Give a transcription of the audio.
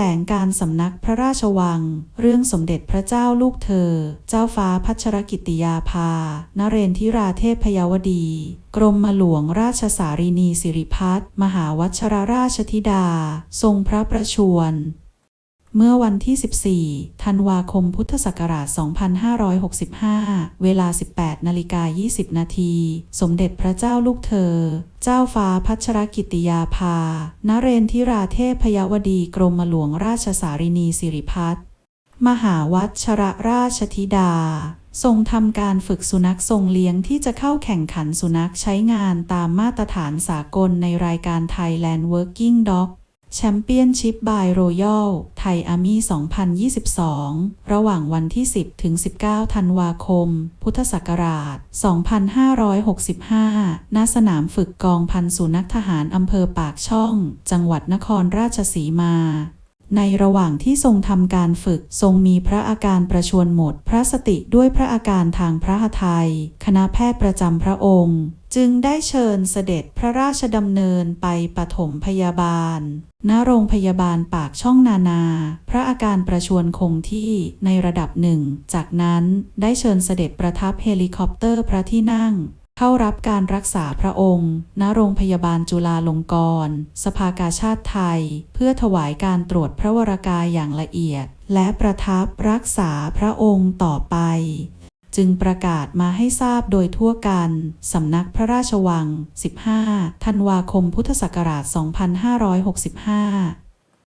ลงการสำนักพระราชวัง เรื่องสมเด็จพระเจ้าลูกเธอ เจ้าฟ้าพัชรกิติยาภา นเรนทิราเทพพยาวดี กรมหลวงราชสารีนีสิริพัฒน์มหาวัชรราชธิดา ทรงพระประชวร เมื่อวันที่ 14 ธันวาคม พุทธศักราช 2565 เวลา 18 นาฬิกา 20 นาที สมเด็จพระเจ้าลูกเธอ เจ้าฟ้าพัชรกิติยาภานเรนทิราเทพพยวดีกรมหลวงราชสารีนีสิริพัฒน์มหาวัชรราชธิดา ทรงทำการฝึกสุนัขทรงเลี้ยงที่จะเข้าแข่งขันสุนัขใช้งานตามมาตรฐานสากลในรายการ Thailand Working Dog แชมเปี้ยนชิพบายโรยัลไทยอาร์มี่ 2022 ระหว่างวันที่ 10 ถึง 19 ธันวาคม พุทธศักราช 2565 ณ สนามฝึกกองพันสุนัขทหารอำเภอปากช่อง จังหวัดนครราชสีมา ในระหว่างที่ทรงทำการฝึก ทรงมีพระอาการประชวรหมดพระสติด้วยพระอาการทางพระหทัยคณะแพทย์ประจำพระองค์ จึงได้เชิญเสด็จพระราชดำเนินไปปฐมพยาบาล ณ โรงพยาบาลปากช่องนานา พระอาการประชวรคงที่ในระดับหนึ่ง จากนั้นได้เชิญเสด็จประทับเฮลิคอปเตอร์พระที่นั่ง เข้ารับการรักษาพระองค์ ณ โรงพยาบาลจุฬาลงกรณ์ สภากาชาติไทย เพื่อถวายการตรวจพระวรากายอย่างละเอียด และประทับรักษาพระองค์ต่อไป จึงประกาศมาให้ทราบโดยทั่วกัน สำนักพระราชวัง 15 ธันวาคมพุทธศักราช 2565